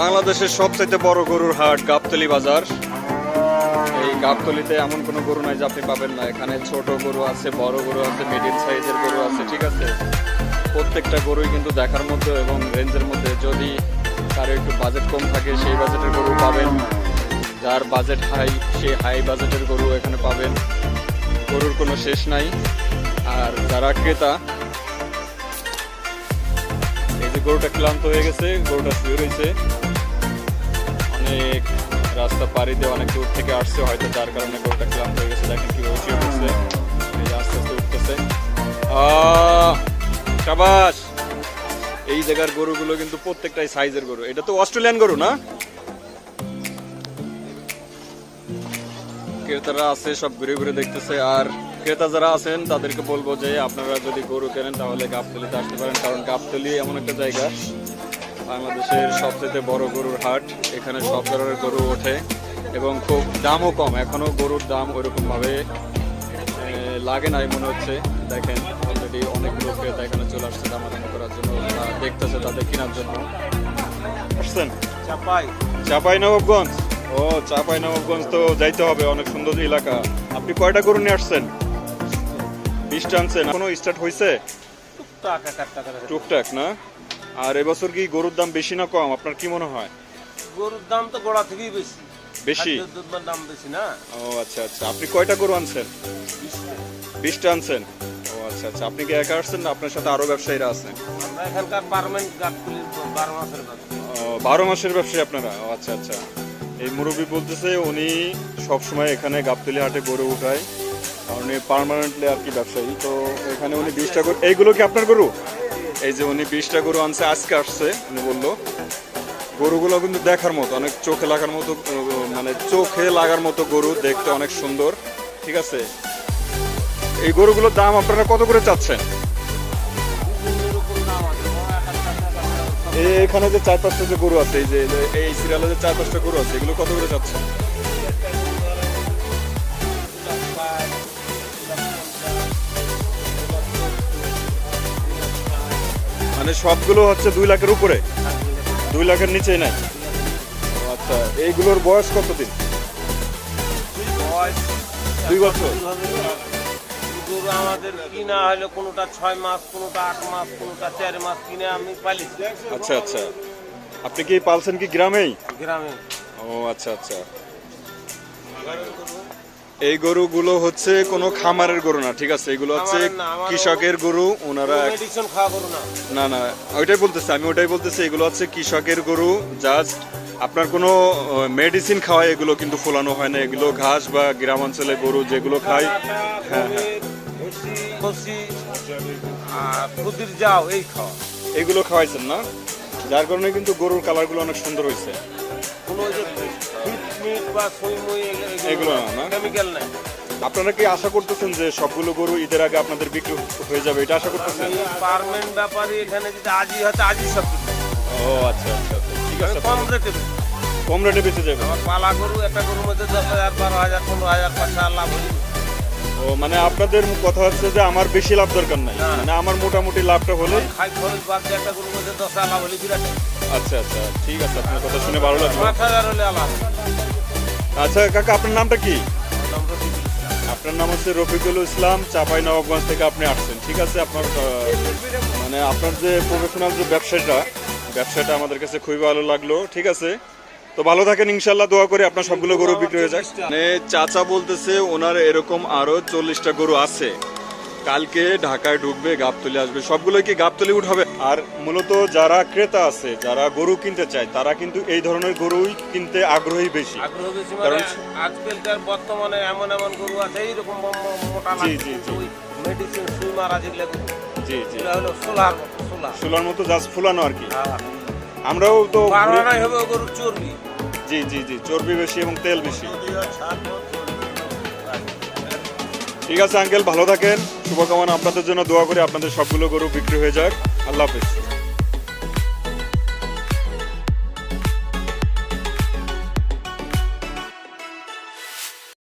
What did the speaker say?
বাংলাদেশের সবচাইতে বড় গরুর হাট গাবতলি বাজার। এই গাবতলিতে এমন কোনো গরু নাই যে আপনি পাবেন না। এখানে ছোট গরু আছে, বড় গরু আছে মিডিয়াম সাইজের গরু আছে, ঠিক আছে? প্রত্যেকটা গরুই কিন্তু দেখার মধ্যে এবং রেঞ্জের মধ্যে যদি কারও একটু বাজেট কম থাকে, সেই বাজেটের গরু পাবেন। যার বাজেট হাই সেই হাই বাজেটের গরু এখানে পাবেন। গরুর কোনো শেষ নাই। আর যারা ক্রেতা, এই যে গরুটা ক্লান্ত হয়ে গেছে, গরুটা শুয়ে রয়েছে। অনেক রাস্তা পাড়ি দিয়ে অনেক দূর থেকে আসছে, হয়তো যার কারণে গরুটা ক্লান্ত হয়ে গেছে। দেখেন কীভাবে শুয়ে আস্তে আস্তে উঠতেছে। শাবাশ এই জায়গার গরুগুলো কিন্তু প্রত্যেকটাই সাইজের গরু। এটা তো অস্ট্রেলিয়ান গরু না? ক্রেতারা আছে, সব ঘুরে ঘুরে দেখতেছে। আর ক্রেতা যারা আছেন, তাদেরকে বলব যে আপনারা যদি গরু কেনেন, তাহলে গাবতলিতে আসতে পারেন। কারণ গাবতলি এমন একটা জায়গা বাংলাদেশের সবচেয়ে বড় গরুর হাট। এখানে সব ধরনের গরু ওঠে এবং খুব দামও কম। এখনও গরুর দাম ওইরকম ভাবে এ, লাগে নাই মনে হচ্ছে। দেখেন অলরেডি অনেকগুলো ক্রেতা এখানে চলে আসছে দামাদামি করার জন্য দেখতেছে তাদের কেনার জন্য। আসছেন? চাপাই। চাপাই নবাবগঞ্জ। ও চাপাই নবাবগঞ্জ তো যাইতে হবে অনেক সুন্দর এলাকা। আপনি কয়টা গরু নিয়ে আসছেন? বিশটা আনছেন। কোনো স্টার্ট হয়েছে। টুকটাক না? আর এবছর কি গরুর দাম বেশি না কম? আপনার কি মনে হয়? গরুর দাম তো গোড়া থেকেই বেশি। বেশি? দাম বেশি না। ও আচ্ছা আচ্ছা। আপনি কয়টা গরু আনছেন? বিশটা। আনছেন? ও আচ্ছা আচ্ছা। আপনি কি একা আসছেন না আপনার সাথে আরও ব্যবসায়ীরা আছেন? আমরা এখানকার পার্মানেন্ট গাছগুলির বারো মাসের ব্যবসা বারো মাসের ব্যবসায়ী আপনারা? ও আচ্ছা আচ্ছা। এই মুরব্বী বলতেছে উনি সবসময় এখানে গাবতলি হাটে গরু উঠায়। আর উনি পার্মানেন্টলি আর কি ব্যবসায়ী। তো এখানে উনি বিশটা গরু এইগুলো কি আপনার গরু? এই যে উনি বিশটা গরু আনছে, আজকে আসছে, উনি বলল, গরুগুলো কিন্তু দেখার মতো, অনেক চোখে লাগার মতো মানে চোখে লাগার মতো গরু, দেখতে অনেক সুন্দর, ঠিক আছে? এই গরুগুলোর দাম আপনারা কত করে চাচ্ছেন? এখানে যে চার পাঁচটা যে গরু আছে, এই যে- এই সিরিয়ালে যে চার পাঁচটা গরু আছে, এগুলো কত করে চাচ্ছেন? মানে সবগুলো হচ্ছে দুই লাখের উপরে? দুই লাখের নিচেই নাই? আচ্ছা এইগুলোর বয়স কতদিন? দুই বছর। গরু আমাদের কিনা হলো কোনোটা ছয় মাস কোনোটা আট মাস কোনোটা চার মাস কিনে আমি পালিছি আচ্ছা আচ্ছা। আপনি কি পালছেন কি গ্রামেই? গ্রামে। ও আচ্ছা আচ্ছা। এই গরুগুলো হচ্ছে কোনো খামারের গরু না ঠিক আছে? এগুলো হচ্ছে কৃষকের গরু ওনারা না। না ওইটাই বলতেছি আমি ওটাই বলতেছি এগুলো হচ্ছে কৃষকের গরু জাস্ট আপনার কোনো মেডিসিন খাওয়ায় এগুলো কিন্তু ফোলানো হয় না এগুলো ঘাস বা গ্রাম অঞ্চলে গরু যেগুলো খায় হ্যাঁ হ্যাঁ। যাও এই খাওয়া। এগুলো খাওয়াইছেন না? যার কারণে কিন্তু গরুর কালারগুলো অনেক সুন্দর হয়েছে মিট বা সুই মুই এগুলো না, না? কেমিক্যাল নাই। আপনারা কি আশা করতেছেন যে সবগুলো গরু ঈদের আগে আপনাদের বিক্রি হয়ে যাবে? এটা আশা করতেছেন? পারমেন্ট ব্যাপারে এখানে যদি আজই হয়তো আজই সব ও আচ্ছা আচ্ছা আচ্ছা। ঠিক আছে। কম রেটে কম রেটে বেঁচে যাবে? আমার পালা গরু একটা গরুর মধ্যে দশ হাজার বারো হাজার পনেরো হাজার পয়সা লাভ হয়ে ও মানে আপনাদের কথা হচ্ছে যে আমার বেশি লাভ দরকার নাই। মানে আমার মোটামুটি লাভটা হলে হাজার লাভ আচ্ছা আচ্ছা ঠিক আছে। আপনার কথা শুনে ভালো লাগল। আচ্ছা কাকা, আপনার নামটা কি। আপনার নাম হচ্ছে রফিকুল ইসলাম, চাপাই নবাবগঞ্জ থেকে আপনি আসছেন, ঠিক আছে? আপনার মানে আপনার যে প্রফেশনাল যে ব্যবসাটা ব্যবসাটা আমাদের কাছে খুবই ভালো লাগল, ঠিক আছে? তো ভালো থাকেন, ইনশাল্লাহ দোয়া করে আপনার সবগুলো গরু বিক্রি হয়ে যাক। মানে চাচা বলতেছে, ওনার এরকম আরও চল্লিশটা গরু আছে। কালকে ঢাকায় ঢুকবে গাবতলি আসবে সবগুলোই কি গাবতলি উঠাবে আর মূলত যারা ক্রেতা আছে যারা গরু কিনতে চায় তারা কিন্তু এই ধরনের গরুই কিনতে আগ্রহী বেশি। আগ্রহ বেশি মানে কারণ- আজকালকার বর্তমানে এমন এমন গরু আছে এইরকম মোটা জি, জি, জি। মেডিসিন সুই মারা যেগুলো গরু জি জি। হলো সোলার মতো সোলার। মতো জাস্ট ফুলানো আর কি। হ্যাঁ। আমরাও তো হবে ও গরুর চর্বি। জি জি জি চর্বি বেশি এবং তেল বেশি। ঠিক আছে, আঙ্কেল, ভালো থাকেন। শুভকামনা আপনাদের জন্য, দোয়া করে আপনাদের সবগুলো গরু বিক্রি হয়ে যাক। আল্লাহ হাফেজ।